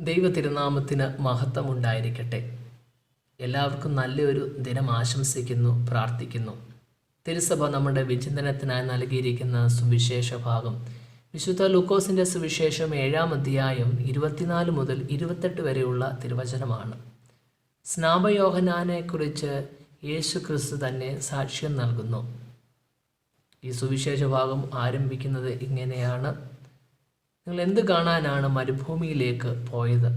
ദൈവ തിരുനാമത്തിന് മഹത്വമുണ്ടായിരിക്കട്ടെ. എല്ലാവർക്കും നല്ലൊരു ദിനം ആശംസിക്കുന്നു പ്രാർത്ഥിക്കുന്നു. തിരുസഭ നമ്മുടെ വിചിന്തനത്തിനായി നൽകിയിരിക്കുന്ന സുവിശേഷ ഭാഗം. വിശുദ്ധ ലൂക്കോസിന്റെ സുവിശേഷം ഏഴാം അധ്യായം ഇരുപത്തിനാല് മുതൽ ഇരുപത്തെട്ട് വരെയുള്ള തിരുവചനമാണ്. സ്നാപയോഹനാനെക്കുറിച്ച് യേശു ക്രിസ്തു തന്നെ സാക്ഷ്യം നൽകുന്നു. ഈ സുവിശേഷ ഭാഗം ആരംഭിക്കുന്നത് ഇങ്ങനെയാണ്. നിങ്ങൾ എന്ത് കാണാനാണ് മരുഭൂമിയിലേക്ക് പോയത്?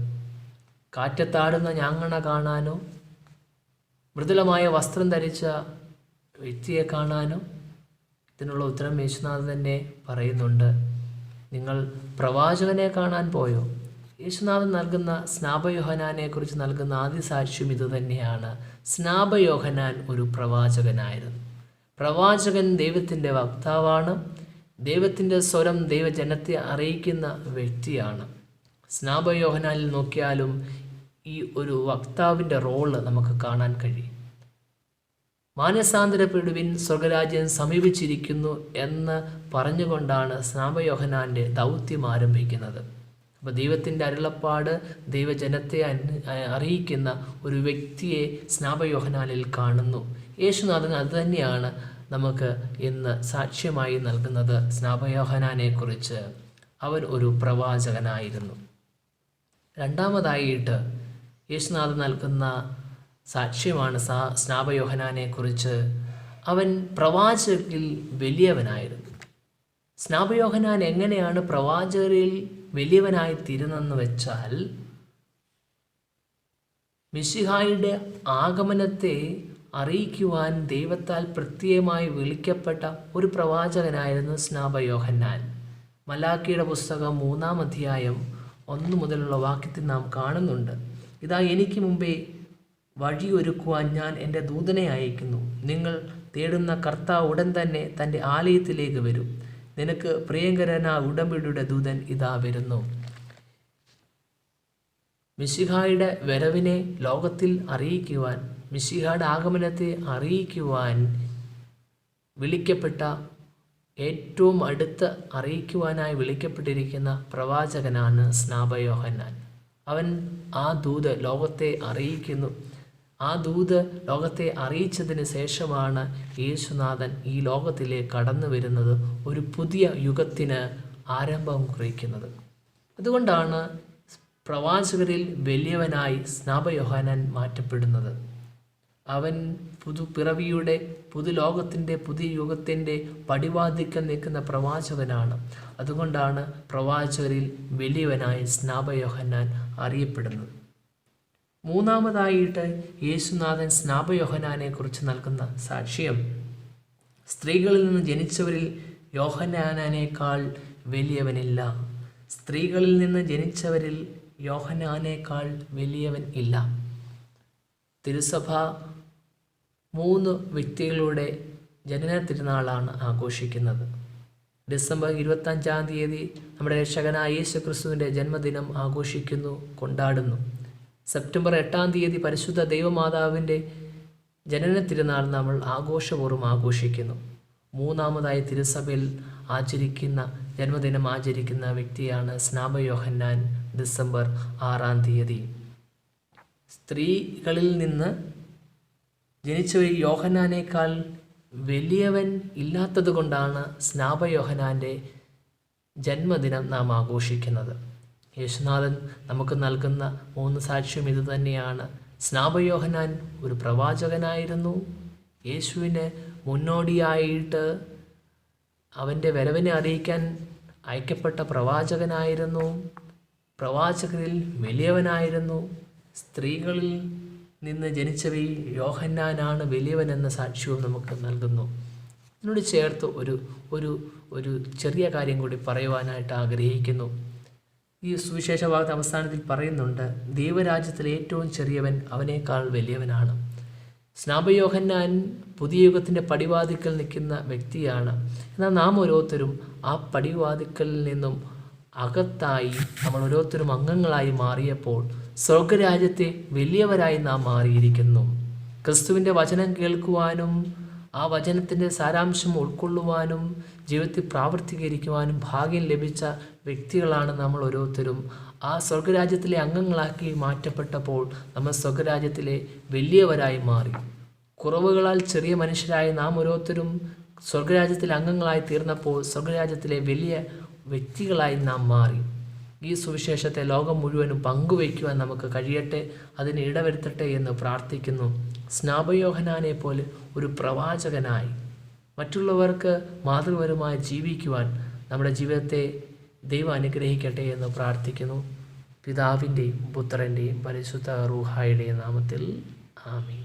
കാറ്റത്താടുന്ന ഞാങ്ങണ കാണാനോ? മൃദുലമായ വസ്ത്രം ധരിച്ച വ്യക്തിയെ കാണാനോ? ഇതിനുള്ള ഉത്തരം യേശുനാഥ് തന്നെ പറയുന്നുണ്ട്. നിങ്ങൾ പ്രവാചകനെ കാണാൻ പോയോ? യേശുനാഥൻ നൽകുന്ന സ്നാപയോഹനാനെ കുറിച്ച് നൽകുന്ന ആദ്യ സാക്ഷ്യം ഇതുതന്നെയാണ് സ്നാപയോഹനാൻ ഒരു പ്രവാചകനായിരുന്നു. പ്രവാചകൻ ദൈവത്തിന്റെ വക്താവാണ്. ദൈവത്തിന്റെ സ്വരം ദൈവജനത്തെ അറിയിക്കുന്ന വ്യക്തിയാണ്. സ്നാപയോഹനാലിൽ നോക്കിയാലും ഈ ഒരു വക്താവിന്റെ റോൾ നമുക്ക് കാണാൻ കഴിയും. മാനസാന്തരപ്പെടുവിൻ സ്വർഗരാജ്യം സമീപിച്ചിരിക്കുന്നു എന്ന് പറഞ്ഞുകൊണ്ടാണ് സ്നാപയോഹനാന്റെ ദൗത്യം ആരംഭിക്കുന്നത്. അപ്പോൾ ദൈവത്തിന്റെ അരുളപ്പാട് ദൈവജനത്തെ അറിയിക്കുന്ന ഒരു വ്യക്തിയെ സ്നാപയോഹനാലിൽ കാണുന്നു. യേശുനാഥൻ അതുതന്നെയാണ് നമുക്ക് ഇന്ന് സാക്ഷ്യമായി നൽകുന്നത് സ്നാപയോഹനാനെ കുറിച്ച് അവൻ ഒരു പ്രവാചകനായിരുന്നു. രണ്ടാമതായിട്ട് യേശുനാഥ് നൽകുന്ന സാക്ഷ്യമാണ് സാ സ്നാപയോഹനാനെ കുറിച്ച് അവൻ പ്രവാചകരിൽ വലിയവനായിരുന്നു. സ്നാപയോഹനാൻ എങ്ങനെയാണ് പ്രവാചകരിൽ വലിയവനായി തീരുന്നെന്ന് വെച്ചാൽ മിശിഹായുടെ ആഗമനത്തെ അറിയിക്കുവാൻ ദൈവത്താൽ പ്രത്യേകമായി വിളിക്കപ്പെട്ട ഒരു പ്രവാചകനായിരുന്നു സ്നാപയോഹന്നാൻ മലാക്കിയുടെ പുസ്തകം മൂന്നാം അധ്യായം ഒന്ന് മുതലുള്ള വാക്യത്തിൽ നാം കാണുന്നുണ്ട്. ഇതാ എനിക്ക് മുമ്പേ വഴിയൊരുക്കുവാൻ ഞാൻ എന്റെ ദൂതനെ അയക്കുന്നു. നിങ്ങൾ തേടുന്ന കർത്താവ് ഉടൻ തന്നെ തന്റെ ആലയത്തിലേക്ക് വരും. നിനക്ക് പ്രിയങ്കരന ഉടമ്പടിയുടെ ദൂതൻ ഇതാ വരുന്നു. മിശിഹായുടെ വരവിനെ ലോകത്തിൽ അറിയിക്കുവാൻ മിശിഹായുടെ ആഗമനത്തെ അറിയിക്കുവാൻ വിളിക്കപ്പെട്ട ഏറ്റവും അടുത്ത് അറിയിക്കുവാനായി വിളിക്കപ്പെട്ടിരിക്കുന്ന പ്രവാചകനാണ് സ്നാപയോഹന്നാൻ അവൻ ആ ദൂത് ലോകത്തെ അറിയിക്കുന്നു. ആ ദൂത് ലോകത്തെ അറിയിച്ചതിന് ശേഷമാണ് യേശുനാഥൻ ഈ ലോകത്തിലേക്ക് കടന്നു വരുന്നത്. ഒരു പുതിയ യുഗത്തിന് ആരംഭം കുറിക്കുന്നത്. അതുകൊണ്ടാണ് പ്രവാചകരിൽ വലിയവനായി സ്നാപയോഹാനൻ മാറ്റപ്പെടുന്നത്. അവൻ പുതു പുതുപിറവിയുടെ പുതുലോകത്തിന്റെ പുതിയ യുഗത്തിന്റെ പടിവാദിക്കൽ നിൽക്കുന്ന പ്രവാചകനാണ്. അതുകൊണ്ടാണ് പ്രവാചകരിൽ വലിയവനായ സ്നാപയോഹന്നാൻ അറിയപ്പെടുന്നത്. മൂന്നാമതായിട്ട് യേശുനാഥൻ സ്നാപയോഹനാനെ കുറിച്ച് നൽകുന്ന സാക്ഷ്യം സ്ത്രീകളിൽ നിന്ന് ജനിച്ചവരിൽ യോഹനാനേക്കാൾ വലിയവനില്ല. സ്ത്രീകളിൽ നിന്ന് ജനിച്ചവരിൽ യോഹനാനേക്കാൾ വലിയവൻ ഇല്ല. തിരുസഭ മൂന്ന് വ്യക്തികളുടെ ജനന തിരുനാളാണ് ആഘോഷിക്കുന്നത്. ഡിസംബർ ഇരുപത്തഞ്ചാം തീയതി നമ്മുടെ രക്ഷകനായ യേശു ക്രിസ്തുവിന്റെ ജന്മദിനം ആഘോഷിക്കുന്നു കൊണ്ടാടുന്നു. സെപ്റ്റംബർ എട്ടാം തീയതി പരിശുദ്ധ ദൈവമാതാവിന്റെ ജനന തിരുനാൾ നമ്മൾ ആഘോഷപൂർവം ആഘോഷിക്കുന്നു. മൂന്നാമതായി തിരുസഭയിൽ ആചരിക്കുന്ന ജന്മദിനം ആചരിക്കുന്ന വ്യക്തിയാണ് സ്നാപയോഹന്നാൻ ഡിസംബർ ആറാം തീയതി. സ്ത്രീകളിൽ നിന്ന് ജനിച്ചവരിൽ യോഹനാനേക്കാൾ വലിയവൻ ഇല്ലാത്തത് കൊണ്ടാണ് സ്നാപയോഹനാന്റെ ജന്മദിനം നാം ആഘോഷിക്കുന്നത്. യേശുനാഥൻ നമുക്ക് നൽകുന്ന മൂന്ന് സാക്ഷ്യം ഇത് തന്നെയാണ്. സ്നാപയോഹനാൻ ഒരു പ്രവാചകനായിരുന്നു. യേശുവിന് മുന്നോടിയായിട്ട് അവന്റെ വരവിനെ അറിയിക്കാൻ അയക്കപ്പെട്ട പ്രവാചകനായിരുന്നു. പ്രവാചകരിൽ വലിയവനായിരുന്നു. സ്ത്രീകളിൽ നിന്ന് ജനിച്ചവയിൽ യോഹന്നാനാണ് വലിയവനെന്ന സാക്ഷ്യവും നമുക്ക് നൽകുന്നു. ഇതിനോട് ചേർത്ത് ഒരു ഒരു ഒരു ചെറിയ കാര്യം കൂടി പറയുവാനായിട്ട് ആഗ്രഹിക്കുന്നു. ഈ സുവിശേഷ ഭാഗത്ത് അവസാനത്തിൽ പറയുന്നുണ്ട് ദൈവരാജ്യത്തിലെ ഏറ്റവും ചെറിയവൻ അവനേക്കാൾ വലിയവനാണ്. സ്നാപയോഹന്നാൻ പുതിയ യുഗത്തിന്റെ പടിവാതിക്കൽ നിൽക്കുന്ന വ്യക്തിയാണ്. എന്നാൽ നാം ഓരോരുത്തരും ആ പടിവാതിക്കലിൽ നിന്നും അകത്തായി നമ്മൾ ഓരോരുത്തരും അംഗങ്ങളായി മാറിയപ്പോൾ സ്വർഗരാജ്യത്തെ വലിയവരായി നാം മാറിയിരിക്കുന്നു. ക്രിസ്തുവിന്റെ വചനം കേൾക്കുവാനും ആ വചനത്തിന്റെ സാരാംശം ഉൾക്കൊള്ളുവാനും ജീവിതത്തിൽ പ്രാവർത്തികരിക്കുവാനും ഭാഗ്യം ലഭിച്ച വ്യക്തികളാണ് നമ്മൾ ഓരോരുത്തരും. ആ സ്വർഗരാജ്യത്തിലെ അംഗങ്ങളാക്കി മാറ്റപ്പെട്ടപ്പോൾ നമ്മൾ സ്വർഗരാജ്യത്തിലെ വലിയവരായി മാറി. കുറവുകളാൽ ചെറിയ മനുഷ്യരായ നാം ഓരോരുത്തരും സ്വർഗരാജ്യത്തിലെ അംഗങ്ങളായി തീർന്നപ്പോൾ സ്വർഗരാജ്യത്തിലെ വലിയ വ്യക്തികളായി നാം മാറി. ഈ സുവിശേഷത്തെ ലോകം മുഴുവനും പങ്കുവയ്ക്കുവാൻ നമുക്ക് കഴിയട്ടെ അതിന് ഇടവരുത്തട്ടെ എന്ന് പ്രാർത്ഥിക്കുന്നു. സ്നാപയോഹനാനെ പോലെ ഒരു പ്രവാചകനായി മറ്റുള്ളവർക്ക് മാതൃപരമായി ജീവിക്കുവാൻ നമ്മുടെ ജീവിതത്തെ ദൈവം അനുഗ്രഹിക്കട്ടെ എന്ന് പ്രാർത്ഥിക്കുന്നു. പിതാവിന്റെയും പുത്രന്റെയും പരിശുദ്ധ റൂഹായുടെയും നാമത്തിൽ ആമീൻ.